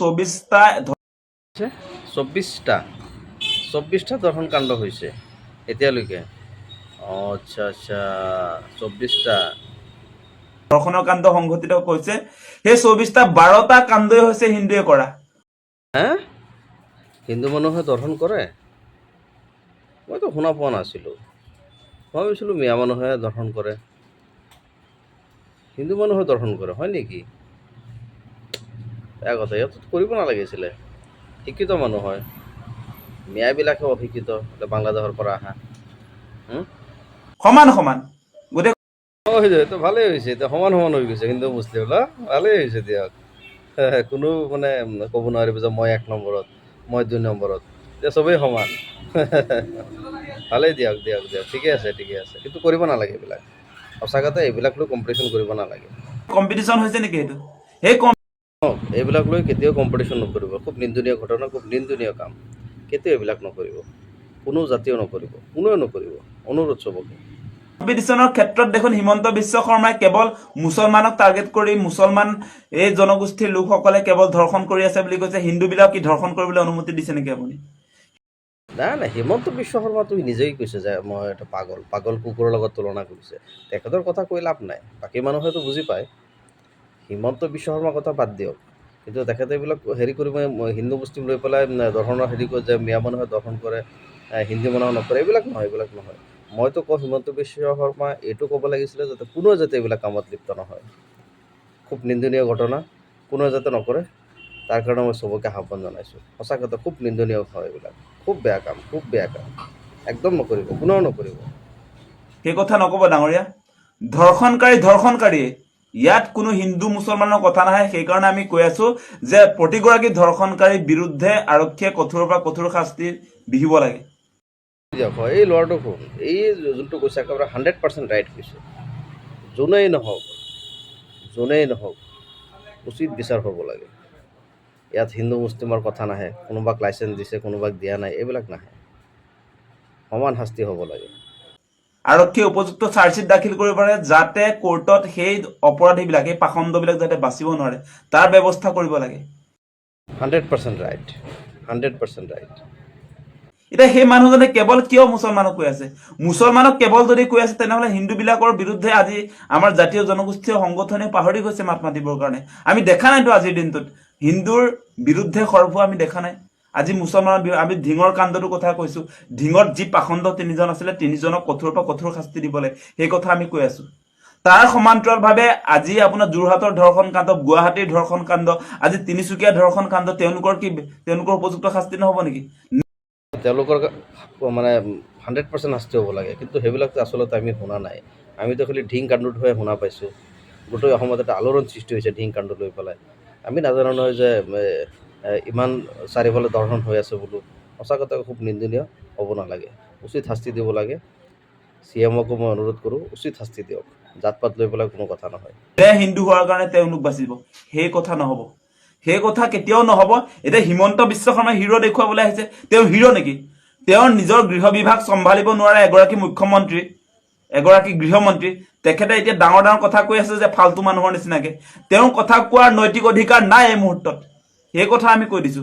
চৌব্বিছটা দৰ্শন কাণ্ড হৈছে এতিয়ালৈকে। আচ্ছা আচ্ছা চৌব্বিছটা ধৰ্ষণৰ কাণ্ড সংঘটিত হৈছে। সেই চৌবিশটা বাৰটা কাণ্ডই হৈছে হিন্দুৱে কৰা। হে? হিন্দু মানুহে দৰ্শন কৰে? মইতো শুনা পোৱা নাছিলোঁ। মই ভাবিছিলোঁ মিয়া মানুহে দৰ্শন কৰে। হিন্দু মানুহে দৰ্শন কৰে হয় নেকি? বেয়া কথা ইহঁত কৰিব নালাগিছিলে শিক্ষিত মানুহ হয়। মিয়াবিলাকে অশিক্ষিত বাংলাদেশৰ পৰা অহা? সমান সমান। গোটেই অঁ এইটো ভালেই হৈছে এতিয়া সমান সমান হৈ গৈছে হিন্দু মুছলিম ন ভালেই হৈছে দিয়ক কোনো মানে ক'ব নোৱাৰিব যে মই এক নম্বৰত মই দুই নম্বৰত। এতিয়া চবেই সমান। ভালেই দিয়ক দিয়ক দিয়ক ঠিকে আছে ঠিকে আছে। কিন্তু কৰিব নালাগে এইবিলাক। সঁচাকতে এইবিলাক লৈ কম্পিটিশ্যন কৰিব নালাগে। কম্পিটিশ্যন হৈছে নেকি সেইটো? সেই এইবিলাক লৈ কেতিয়াও কম্পিটিশ্যন নকৰিব। খুব নিন্দনীয় ঘটনা খুব নিন্দনীয় কাম। কেতিয়াও এইবিলাক নকৰিব। কোনো জাতিও নকৰিব। কোনেও নকৰিব। অনুৰোধ চবকে। কম্পিটিশ্যনৰ ক্ষেত্ৰত দেখোন হিমন্ত বিশ্ব শৰ্মাই কেৱল মুছলমানক টাৰ্গেট কৰি মুছলমান এই জনগোষ্ঠীৰ লোকসকলে কেৱল ধৰ্ষণ কৰি আছে বুলি কৈছে। হিন্দুবিলাক কি ধৰ্ষণ কৰিবলৈ অনুমতি দিছে নেকি আপুনি? নাই নাই হিমন্ত বিশ্ব শৰ্মাটো নিজেই কৈছে যে মই এটা পাগল পাগল কুকুৰৰ লগত তুলনা কৰিছে। তেখেতৰ কথা কৈ লাভ নাই। বাকী মানুহেতো বুজি পায়। হিমন্ত বিশ্ব শৰ্মাৰ কথা বাদ দিয়ক। কিন্তু তেখেতে এইবিলাক হেৰি কৰিব ম- হিন্দু, মুছলিম লৈ পেলাই দৰ্শনৰ হেৰি কৰে, যে মিয়া মানুহে দৰ্শন কৰে হিন্দু মানুহে নকৰে, এইবিলাক নহয় এইবিলাক নহয়। মইতো কওঁ হিমন্ত বিশ্ব শৰ্মা এইটো ক'ব লাগিছিলে যাতে কোনেও যাতে এইবিলাক কামত লিপ্ত নহয়। খুব নিন্দনীয় ঘটনা কোনেও যাতে নকৰে, তাৰ কাৰণে মই চবকে আহ্বান জনাইছোঁ। সঁচাকৈ খুব নিন্দনীয় হয় এইবিলাক। খুব বেয়া কাম, খুব বেয়া কাম। একদম নকৰিব, কোনেও নকৰিব। সেই কথা নক'ব ডাঙৰীয়া? ধৰ্ষণকাৰী ধৰ্ষণকাৰীয়ে ইয়াত কোনো হিন্দু মুছলমানৰ কথা নাহে, সেইকাৰণে আমি কৈ আছো যে প্ৰতিগৰাকী ধৰ্ষণকাৰীৰ বিৰুদ্ধে আৰক্ষীয়ে কঠোৰৰ পৰা কঠোৰ শাস্তি বিহিব লাগে। এই ল'ৰাটো শুন এই যোনটো কৈছে, একেবাৰে হাণ্ড্ৰেড পাৰ্চেণ্ট ৰাইট কৈছে। যোনেই নহওক যোনেই নহওক, উচিত বিচাৰ হ'ব লাগে। ইয়াত হিন্দু মুছলিমৰ কথা নাহে, কোনোবাক লাইচেঞ্চ দিছে, কোনোবাক দিয়া নাই, এইবিলাক নাহে। সমান শাস্তি হ'ব লাগে। আৰক্ষীয়ে উপযুক্ত চাৰ্জশ্বিট দাখিল কৰিব পাৰে যাতে কোৰ্টত সেই অপৰাধীবিলাক সেই পাখণ্ডবিলাক যাতে বাচিব নোৱাৰে তাৰ ব্যৱস্থা কৰিব লাগে। Hundred percent right. Hundred percent right. এতিয়া সেই মানুহজনে কেৱল কিয় মুছলমানক কৈ আছে? মুছলমানক কেৱল যদি কৈ আছে তেনেহ'লে হিন্দুবিলাকৰ বিৰুদ্ধে আজি আমাৰ জাতীয় জনগোষ্ঠীয় সংগঠনে পাহৰি গৈছে মাত মাতিবৰ কাৰণে। আমি দেখা নাইতো আজিৰ দিনটোত। হিন্দুৰ বিৰুদ্ধে সৰভোৱা আমি দেখা নাই। আজি মুছলমানৰ আমি ঢিঙৰ কাণ্ডটোৰ কথা কৈছো। ঢিঙত যি পাখণ্ড তিনিজন আছিলে, তিনিজনক কঠোৰৰ পৰা কঠোৰ শাস্তি দিব লাগে। সেই কথা আমি কৈ আছো। তাৰ সমান্তৰালভাৱে আজি আপোনাৰ যোৰহাটৰ ধৰ্ষণ কাণ্ড, গুৱাহাটীৰ ধৰ্ষণ কাণ্ড, আজি তিনিচুকীয়া ধৰ্ষণ কাণ্ড, তেওঁলোকৰ কি তেওঁলোকৰ উপযুক্ত শাস্তি নহ'ব নেকি? তেওঁলোকৰ মানে হাণ্ড্ৰেড পাৰ্চেণ্ট শাস্তি হ'ব লাগে। কিন্তু সেইবিলাকতো আচলতে আমি শুনা নাই। আমিতো খালি ঢিং কাণ্ডটোহে শুনা পাইছোঁ। গোটেই অসমত এটা আলোড়ন সৃষ্টি হৈছে ঢিং কাণ্ড লৈ পেলাই। আমি নাজানো নহয় যে ইমান চাৰিওফালে দৰ্শন হৈ আছে বোলো। সঁচা কথা খুব নিন্দনীয় হ'ব নালাগে। উচিত শাস্তি দিব লাগে। চি এমকো মই অনুৰোধ কৰোঁ উচিত শাস্তি দিয়ক। জাত পাত লৈ পেলাই কোনো কথা নহয়। হিন্দু হোৱাৰ কাৰণে তেওঁলোক বাচিব সেই কথা নহ'ব। সেই কথা কেতিয়াও নহ'ব। এতিয়া হিমন্ত বিশ্ব শৰ্মাই হিৰ' দেখুৱাবলৈ আহিছে। তেওঁ হিৰ' নেকি? তেওঁৰ নিজৰ গৃহ বিভাগ চম্ভালিব নোৱাৰা এগৰাকী মুখ্যমন্ত্ৰী এগৰাকী গৃহমন্ত্ৰী। তেখেতে এতিয়া ডাঙৰ ডাঙৰ কথা কৈ আছে যে ফাল্টু মানুহৰ নিচিনাকে। তেওঁৰ কথা কোৱাৰ নৈতিক অধিকাৰ নাই এই মুহূৰ্তত। সেই কথা আমি কৈ দিছো।